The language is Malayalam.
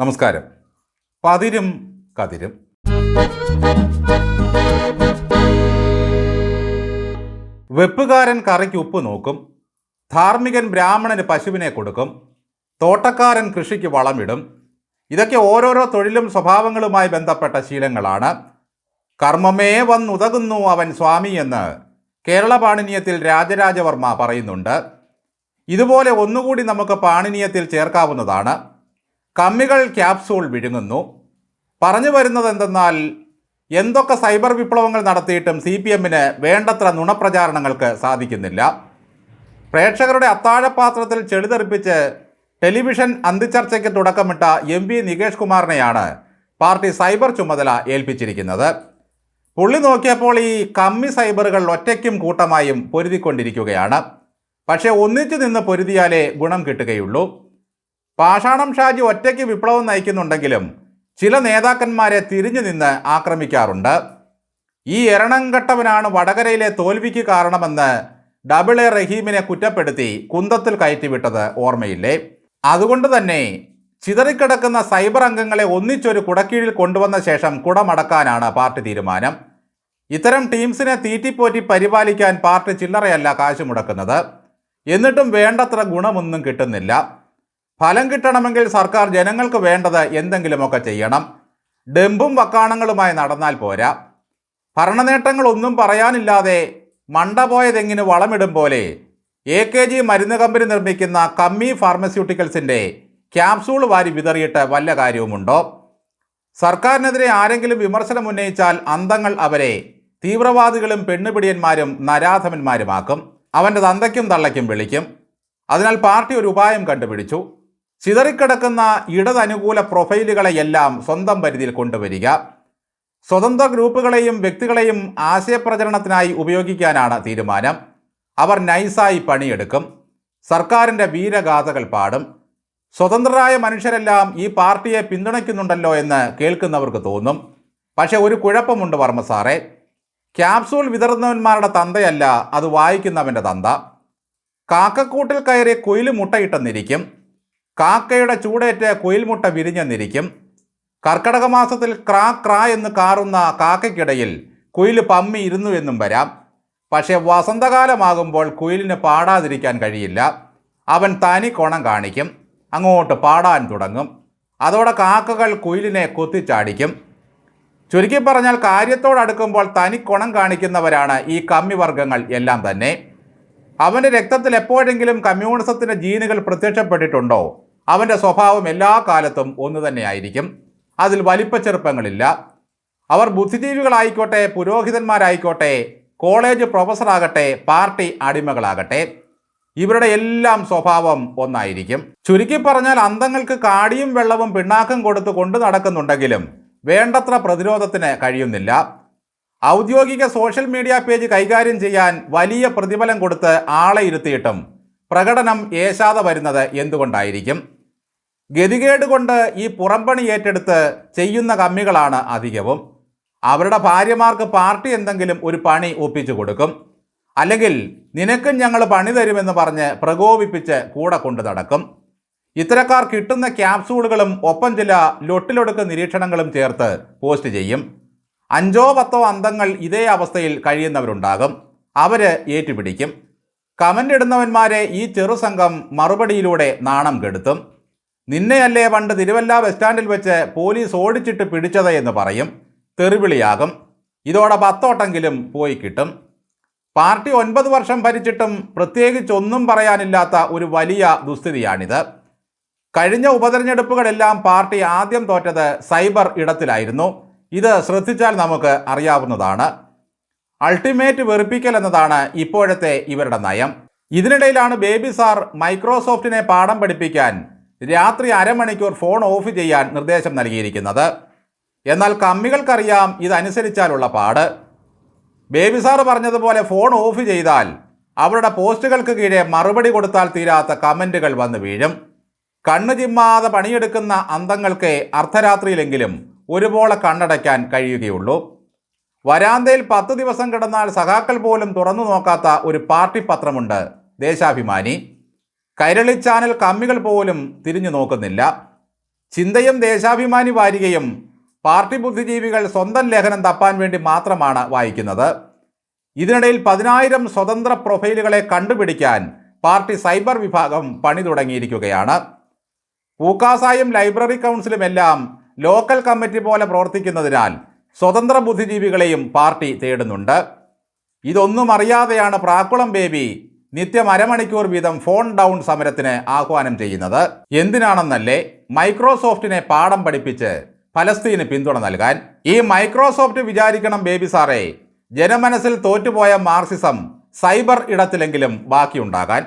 നമസ്കാരം. പതിരും കതിരും. വെപ്പുകാരൻ കറിക്ക് ഉപ്പ് നോക്കും. ധാർമ്മികൻ ബ്രാഹ്മണന് പശുവിനെ കൊടുക്കും. തോട്ടക്കാരൻ കൃഷിക്ക് വളമിടും. ഇതൊക്കെ ഓരോരോ തൊഴിലും സ്വഭാവങ്ങളുമായി ബന്ധപ്പെട്ട ശീലങ്ങളാണ്. കർമ്മമേ വന്നുതകുന്നു അവൻ സ്വാമി എന്ന് കേരള പാണിനീയത്തിൽ രാജരാജവർമ്മ പറയുന്നുണ്ട്. ഇതുപോലെ ഒന്നുകൂടി നമുക്ക് പാണിനീയത്തിൽ ചേർക്കാവുന്നതാണ്. കമ്മികൾ ക്യാപ്സൂൾ വിഴുങ്ങുന്നു. പറഞ്ഞു വരുന്നത് എന്തെന്നാൽ എന്തൊക്കെ സൈബർ വിപ്ലവങ്ങൾ നടത്തിയിട്ടും സി പി എമ്മിന് വേണ്ടത്ര നുണപ്രചാരണങ്ങൾക്ക് സാധിക്കുന്നില്ല. പ്രേക്ഷകരുടെ അത്താഴപാത്രത്തിൽ ചെളിതെറിപ്പിച്ച് ടെലിവിഷൻ അന്തിച്ചർച്ചയ്ക്ക് തുടക്കമിട്ട എം വി നികേഷ് കുമാറിനെയാണ് പാർട്ടി സൈബർ ചുമതല ഏൽപ്പിച്ചിരിക്കുന്നത്. പുള്ളി നോക്കിയപ്പോൾ ഈ കമ്മി സൈബറുകൾ ഒറ്റയ്ക്കും കൂട്ടമായും പൊരുതിക്കൊണ്ടിരിക്കുകയാണ്. പക്ഷേ ഒന്നിച്ചു നിന്ന് പൊരുതിയാലേ ഗുണം കിട്ടുകയുള്ളൂ. പാഷാണം ഷാജി ഒറ്റയ്ക്ക് വിപ്ലവം നയിക്കുന്നുണ്ടെങ്കിലും ചില നേതാക്കന്മാരെ തിരിഞ്ഞു നിന്ന് ആക്രമിക്കാറുണ്ട്. ഈ എരണംകെട്ടവനാണ് വടകരയിലെ തോൽവിക്ക് കാരണമെന്ന് ഡബിൾ എ റഹീമിനെ കുറ്റപ്പെടുത്തി കുന്തത്തിൽ കയറ്റിവിട്ടത് ഓർമ്മയില്ലേ? അതുകൊണ്ട് തന്നെ ചിതറിക്കിടക്കുന്ന സൈബർ അംഗങ്ങളെ ഒന്നിച്ചൊരു കുടക്കീഴിൽ കൊണ്ടുവന്ന ശേഷം കുടമടക്കാനാണ് പാർട്ടി തീരുമാനം. ഇത്തരം ടീംസിനെ തീറ്റിപ്പോറ്റി പരിപാലിക്കാൻ പാർട്ടി ചില്ലറയല്ല കാശ് മുടക്കുന്നത്. എന്നിട്ടും വേണ്ടത്ര ഗുണമൊന്നും കിട്ടുന്നില്ല. ഫലം കിട്ടണമെങ്കിൽ സർക്കാർ ജനങ്ങൾക്ക് വേണ്ടത് എന്തെങ്കിലുമൊക്കെ ചെയ്യണം. ഡെമ്പും വക്കാണങ്ങളുമായി നടന്നാൽ പോരാ. ഭരണനേട്ടങ്ങളൊന്നും പറയാനില്ലാതെ മണ്ട പോയ വളമിടും പോലെ എ കെ ജി മരുന്ന് കമ്പനി നിർമ്മിക്കുന്ന കമ്മി ഫാർമസ്യൂട്ടിക്കൽസിന്റെ ക്യാപ്സൂൾ വാരി വിതറിയിട്ട് വല്ല കാര്യവുമുണ്ടോ? സർക്കാരിനെതിരെ ആരെങ്കിലും വിമർശനം ഉന്നയിച്ചാൽ അന്തങ്ങൾ അവരെ തീവ്രവാദികളും പെണ്ണുപിടിയന്മാരും നരാധമന്മാരുമാക്കും. അവന്റെ തന്തയ്ക്കും തള്ളയ്ക്കും വിളിക്കും. അതിനാൽ പാർട്ടി ഒരു ഉപായം കണ്ടുപിടിച്ചു. ചിതറിക്കിടക്കുന്ന ഇടതനുകൂല പ്രൊഫൈലുകളെയെല്ലാം സ്വന്തം പരിധിയിൽ കൊണ്ടുവരിക. സ്വതന്ത്ര ഗ്രൂപ്പുകളെയും വ്യക്തികളെയും ആശയപ്രചരണത്തിനായി ഉപയോഗിക്കാനാണ് തീരുമാനം. അവർ നൈസായി പണിയെടുക്കും. സർക്കാരിന്റെ വീരഗാഥകൾ പാടും. സ്വതന്ത്രരായ മനുഷ്യരെല്ലാം ഈ പാർട്ടിയെ പിന്തുണയ്ക്കുന്നുണ്ടല്ലോ എന്ന് കേൾക്കുന്നവർക്ക് തോന്നും. പക്ഷെ ഒരു കുഴപ്പമുണ്ട് വർമ്മ സാറേ. ക്യാപ്സൂൾ വിതറുന്നവന്മാരുടെ തന്തയല്ല അത് വായിക്കുന്നവന്റെ തന്ത. കാക്കക്കൂട്ടിൽ കയറി കുയിൽ മുട്ടയിട്ടെന്നിരിക്കും. കാക്കയുടെ ചൂടേറ്റ് കുയിൽമുട്ട വിരിഞ്ഞെന്നിരിക്കും. കർക്കടക മാസത്തിൽ ക്രാ ക്രാ എന്ന് കാറുന്ന കാക്കയ്ക്കിടയിൽ കുയിൽ പമ്മി ഇരുന്നു എന്നും വരാം. പക്ഷേ വസന്തകാലമാകുമ്പോൾ കുയിലിന് പാടാതിരിക്കാൻ കഴിയില്ല. അവൻ തനി കോണം കാണിക്കും. അങ്ങോട്ട് പാടാൻ തുടങ്ങും. അതോടെ കാക്കകൾ കുയിലിനെ കുത്തിച്ചാടിക്കും. ചുരുക്കി പറഞ്ഞാൽ കാര്യത്തോടടുക്കുമ്പോൾ തനി കൊണം കാണിക്കുന്നവരാണ് ഈ കമ്മിവർഗങ്ങൾ എല്ലാം തന്നെ. അവന്റെ രക്തത്തിൽ എപ്പോഴെങ്കിലും കമ്മ്യൂണിസത്തിന്റെ ജീനുകൾ പ്രത്യക്ഷപ്പെട്ടിട്ടുണ്ടോ? അവന്റെ സ്വഭാവം എല്ലാ കാലത്തും ഒന്ന് തന്നെയായിരിക്കും. അതിൽ വലിപ്പച്ചെറുപ്പങ്ങളില്ല അവർ ബുദ്ധിജീവികളായിക്കോട്ടെ പുരോഹിതന്മാരായിക്കോട്ടെ കോളേജ് പ്രൊഫസറാകട്ടെ പാർട്ടി അടിമകളാകട്ടെ ഇവരുടെ എല്ലാം സ്വഭാവം ഒന്നായിരിക്കും. ചുരുക്കി പറഞ്ഞാൽ അന്തങ്ങൾക്ക് കാടിയും വെള്ളവും പിണ്ണാക്കും കൊടുത്ത് കൊണ്ടു നടക്കുന്നുണ്ടെങ്കിലും വേണ്ടത്ര പ്രതിരോധത്തിന് കഴിയുന്നില്ല. ഔദ്യോഗിക സോഷ്യൽ മീഡിയ പേജ് കൈകാര്യം ചെയ്യാൻ വലിയ പ്രതിഫലം കൊടുത്ത് ആളെ ഇരുത്തിയിട്ടും പ്രകടനം ഏശാതെ വരുന്നത് എന്തുകൊണ്ടായിരിക്കും? ഗതികേട് കൊണ്ട് ഈ പുറംപണി ഏറ്റെടുത്ത് ചെയ്യുന്ന കമ്മികളാണ് അധികവും. അവരുടെ ഭാര്യമാർക്ക് പാർട്ടി എന്തെങ്കിലും ഒരു പണി ഒപ്പിച്ചു കൊടുക്കും. അല്ലെങ്കിൽ നിനക്കും ഞങ്ങൾ പണി തരുമെന്ന് പറഞ്ഞ് പ്രകോപിപ്പിച്ച് കൂടെ കൊണ്ടു നടക്കും. ഇത്തരക്കാർ കിട്ടുന്ന ക്യാപ്സൂളുകളും ഒപ്പം ചില ലൊട്ടിലൊടുക്ക് നിരീക്ഷണങ്ങളും ചേർത്ത് പോസ്റ്റ് ചെയ്യും. അഞ്ചോ പത്തോ അന്തങ്ങൾ ഇതേ അവസ്ഥയിൽ കഴിയുന്നവരുണ്ടാകും. അവർ ഏറ്റുപിടിക്കും. കമന്റ് ഇടുന്നവന്മാരെ ഈ ചെറുസംഘം മറുപടിയിലൂടെ നാണം കെടുത്തും. നിന്നെയല്ലേ പണ്ട് തിരുവല്ല ബസ് സ്റ്റാൻഡിൽ വെച്ച് പോലീസ് ഓടിച്ചിട്ട് പിടിച്ചത് എന്ന് പറയും. തെറിവിളിയാകും. ഇതോടെ പത്തോട്ടെങ്കിലും പോയി കിട്ടും. പാർട്ടി ഒൻപത് വർഷം ഭരിച്ചിട്ടും പ്രത്യേകിച്ചൊന്നും പറയാനില്ലാത്ത ഒരു വലിയ ദുസ്ഥിതിയാണിത്. കഴിഞ്ഞ ഉപതെരഞ്ഞെടുപ്പുകളെല്ലാം പാർട്ടി ആദ്യം തോറ്റത് സൈബർ ഇടത്തിലായിരുന്നു. ഇത് ശ്രദ്ധിച്ചാൽ നമുക്ക് അറിയാവുന്നതാണ്. അൾട്ടിമേറ്റ് വെറുപ്പിക്കൽ എന്നതാണ് ഇപ്പോഴത്തെ ഇവരുടെ നയം. ഇതിനിടയിലാണ് ബേബി സാർ മൈക്രോസോഫ്റ്റിനെ പാഠം പഠിപ്പിക്കാൻ രാത്രി അരമണിക്കൂർ ഫോൺ ഓഫ് ചെയ്യാൻ നിർദ്ദേശം നൽകിയിരിക്കുന്നത്. എന്നാൽ കമ്മികൾക്കറിയാം ഇതനുസരിച്ചാലുള്ള പാട്. ബേബി സാർ പറഞ്ഞതുപോലെ ഫോൺ ഓഫ് ചെയ്താൽ അവരുടെ പോസ്റ്റുകൾക്ക് കീഴെ മറുപടി കൊടുത്താൽ തീരാത്ത കമന്റുകൾ വന്ന് വീഴും. കണ്ണു ചിമ്മാതെ പണിയെടുക്കുന്ന അന്തങ്ങൾക്ക് അർദ്ധരാത്രിയിലെങ്കിലും ഒരുപോലെ കണ്ണടയ്ക്കാൻ കഴിയുകയുള്ളൂ. വരാന്തയിൽ പത്ത് ദിവസം കിടന്നാൽ സഖാക്കൾ പോലും തുറന്നു നോക്കാത്ത ഒരു പാർട്ടി പത്രമുണ്ട് ദേശാഭിമാനി. കൈരളി ചാനൽ കമ്മികൾ പോലും തിരിഞ്ഞു നോക്കുന്നില്ല. ചിന്തയും ദേശാഭിമാനി വാരികയും പാർട്ടി ബുദ്ധിജീവികൾ സ്വന്തം ലേഖനം തപ്പാൻ വേണ്ടി മാത്രമാണ് വായിക്കുന്നത്. ഇതിനിടയിൽ പതിനായിരം സ്വതന്ത്ര പ്രൊഫൈലുകളെ കണ്ടുപിടിക്കാൻ പാർട്ടി സൈബർ വിഭാഗം പണി തുടങ്ങിയിരിക്കുകയാണ്. പൂക്കാസായും ലൈബ്രറി കൗൺസിലുമെല്ലാം ലോക്കൽ കമ്മിറ്റി പോലെ പ്രവർത്തിക്കുന്നതിനാൽ സ്വതന്ത്ര ബുദ്ധിജീവികളെയും പാർട്ടി തേടുന്നുണ്ട്. ഇതൊന്നും അറിയാതെയാണ് പ്രാക്കുളം ബേബി നിത്യം അരമണിക്കൂർ വീതം ഫോൺ ഡൗൺ സമരത്തിന് ആഹ്വാനം ചെയ്യുന്നത്. എന്തിനാണെന്നല്ലേ മൈക്രോസോഫ്റ്റിനെ പാഠം പഠിപ്പിച്ച് ഫലസ്തീന് പിന്തുണ നൽകാൻ. ഈ മൈക്രോസോഫ്റ്റ് വിചാരിക്കണം ബേബി സാറേ. ജനമനസ്സിൽ തോറ്റുപോയ മാർസിസം സൈബർ ഇടത്തിലെങ്കിലും ബാക്കിയുണ്ടാകാൻ.